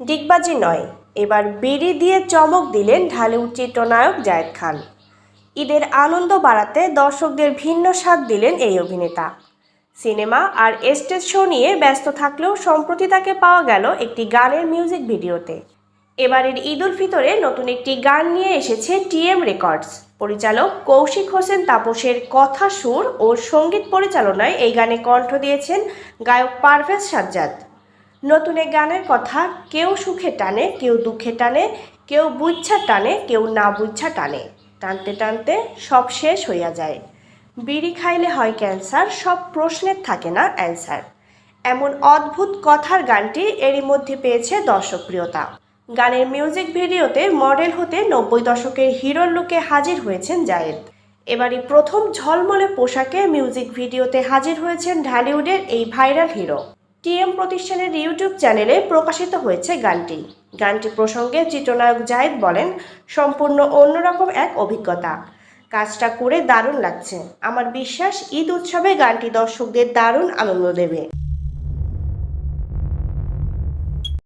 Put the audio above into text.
ডিগবাজি নয়। এবার বিড়ি দিয়ে চমক দিলেন ঢালিউড চিত্রনায়ক জায়েদ খান। ঈদের আনন্দ বাড়াতে দর্শকদের ভিন্ন স্বাদ দিলেন এই অভিনেতা। সিনেমা আর স্টেজ শো নিয়ে ব্যস্ত থাকলেও সম্প্রতি তাকে পাওয়া গেল একটি গানের মিউজিক ভিডিওতে। এবারের ঈদ উল ফিতরে নতুন একটি গান নিয়ে এসেছে টিএম রেকর্ডস। পরিচালক কৌশিক হোসেন তাপসের কথা, সুর ও সংগীত পরিচালনায় এই গানে কণ্ঠ দিয়েছেন গায়ক পারভেজ সাজ্জাদ। নতুন এই গানের কথা কেউ সুখে টানে, কেউ দুঃখে টানে, কেউ বুঝছা টানে, কেউ না বুঝছা টানে। টানতে টানতে সব শেষ হইয়া যায়। বিড়ি খাইলে হয় ক্যান্সার, সব প্রশ্নের থাকে না অ্যান্সার। এমন অদ্ভুত কথার গানটি এরই মধ্যে পেয়েছে দর্শকপ্রিয়তা। গানের মিউজিক ভিডিওতে মডেল হতে নব্বই দশকের হিরোর লুকে হাজির হয়েছেন জায়েদ। এবারই প্রথম ঝলমলে পোশাকে মিউজিক ভিডিওতে হাজির হয়েছেন ঢালিউডের এই ভাইরাল হিরো। টিএম প্রতিষ্ঠানের ইউটিউব চ্যানেলে প্রকাশিত হয়েছে গানটি। গানটি প্রসঙ্গে চিত্রনায়ক জায়েদ বলেন, সম্পূর্ণ অন্যরকম এক অভিজ্ঞতা। কাজটা করে দারুণ লাগছে। আমার বিশ্বাস, ঈদ উৎসবে গানটি দর্শকদের দারুণ আনন্দ দেবে।